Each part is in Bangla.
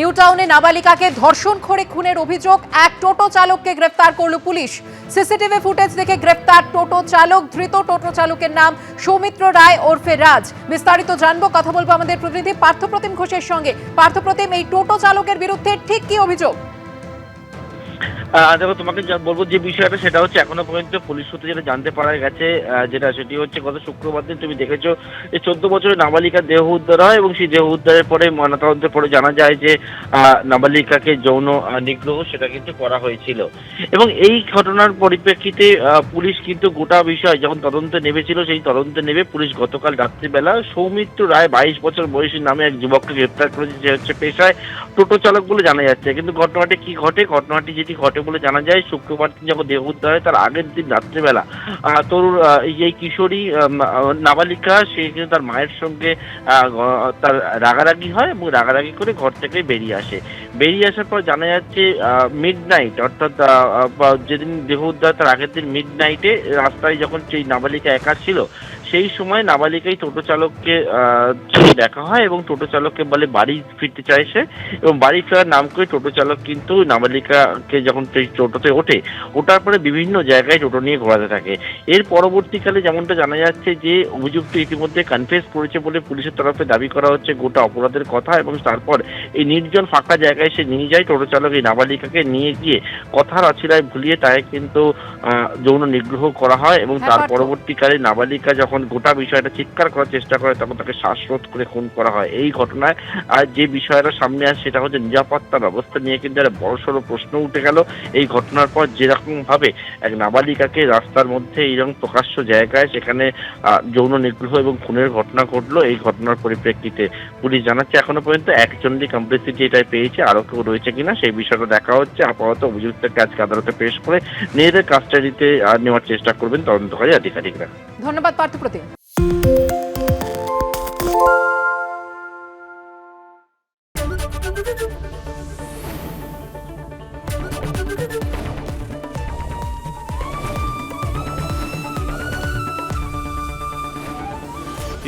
নিউ টাউনে নাবালিকাকে ধর্ষণ করে খুনের অভিযোগ। এক টোটো চালককে গ্রেফতার করল পুলিশ। সিসিটিভি ফুটেজ দেখে গ্রেফতার টোটো চালক, ধৃত টোটো চালকের নাম সৌমিত্র রায় ওরফে রাজ। বিস্তারিত জানব, কথা বলব আমাদের প্রতিনিধি পার্থপ্রতিম ঘোষের সঙ্গে। পার্থপ্রতিম, এই টোটো চালকের বিরুদ্ধে ঠিক কি অভিযোগ? দেখো, তোমাকে বলব যে বিষয়টা সেটা হচ্ছে এখনও পর্যন্ত পুলিশ সূত্রে যেটা জানতে পারা গেছে যেটা সেটি হচ্ছে গত শুক্রবার দিন তুমি দেখেছ যে চোদ্দ বছরের নাবালিকা দেহ উদ্ধার হয় এবং সেই দেহ উদ্ধারের পরে ময়নাতদন্তের পরে জানা যায় যে নাবালিকাকে যৌন নিগ্রহ সেটা কিন্তু করা হয়েছিল। এবং এই ঘটনার পরিপ্রেক্ষিতে পুলিশ কিন্তু গোটা বিষয় যখন তদন্তে নেমেছিল, সেই তদন্তে নেমে পুলিশ গতকাল রাত্রিবেলা সৌমিত্র রায়, বাইশ বছর বয়সী নামে এক যুবককে গ্রেপ্তার করেছে, যে হচ্ছে পেশায় টোটো চালক বলে জানা যাচ্ছে। কিন্তু ঘটনাটি কি ঘটে? ঘটনাটি যেটি ঘটে বলে জানা যায়, শুক্রবার দিন যখন দেহ উদ্ধার হয়, তার আগের দিন রাত্রেবেলা। তরুণ এই কিশোরী নাবালিকা, সে কিন্তু তার মায়ের সঙ্গে তার রাগারাগি হয় এবং রাগারাগি করে ঘর থেকে বেরিয়ে আসে। বেরিয়ে আসার পর জানা যাচ্ছে মিড নাইট অর্থাৎ যেদিন দেহ উদ্ধার তার আগের দিন মিড নাইটে রাস্তায় যখন সেই নাবালিকা একা ছিল সেই সময় নাবালিকাই টোটো চালককে আহ, দেখা হয় এবং টোটো চালককে বলে বাড়ি ফিরতে চায় সে এবং বাড়ি ফেরার নাম করে টোটো চালক কিন্তু নাবালিকাকে যখন সেই টোটোতে ওঠে ওঠার পরে বিভিন্ন জায়গায় টোটো নিয়ে ঘোরাতে থাকে। এর পরবর্তীকালে যেমনটা জানা যাচ্ছে যে অভিযুক্ত ইতিমধ্যে কনফেস করেছে বলে পুলিশের তরফে দাবি করা হচ্ছে গোটা অপরাধের কথা এবং তারপর এই নির্জন ফাঁকা জায়গায় সে নিয়ে যায় টোটো চালক এই নাবালিকাকে নিয়ে গিয়ে কথার অছিলায় ভুলিয়ে তাকে কিন্তু আহ, যৌন নিগ্রহ করা হয় এবং হ্যাঁ, তার পরবর্তীকালে নাবালিকা যখন গোটা বিষয়টা চিৎকার করার চেষ্টা করে, তখন তাকে শ্বাসরোধ করে খুন করা হয়। এই ঘটনায় আর যে বিষয়টা সামনে আসে সেটা হচ্ছে নিরাপত্তা ব্যবস্থা নিয়ে কিন্তু একটা বড়সড় প্রশ্ন উঠে গেল। এই ঘটনার পর যেরকম ভাবে এক নাবালিকাকে রাস্তার মধ্যে এইরকম প্রকাশ্য জায়গায় সেখানে যৌন নিগ্রহ এবং খুনের ঘটনা ঘটলো, এই ঘটনার পরিপ্রেক্ষিতে পুলিশ জানাচ্ছে এখনও পর্যন্ত একজনই কমপ্লিসিটি এটাই পেয়েছে আরও কেউ রয়েছে কিনা সেই বিষয়টা দেখা হচ্ছে। আপাতত অভিযুক্তকে আজকে আদালতে পেশ করে নিজেদের কাস্টাডিতে নেওয়ার চেষ্টা করবেন তদন্তকারী আধিকারিকরা। ধন্যবাদ পার্থপ্রতিম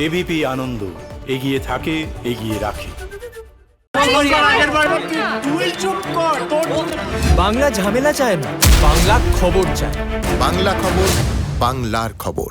এবিপি আনন্দ এগিয়ে থাকে এগিয়ে রাখে। বাংলা ঝামেলা চায় না বাংলা খবর চায়। বাংলা খবর বাংলার খবর।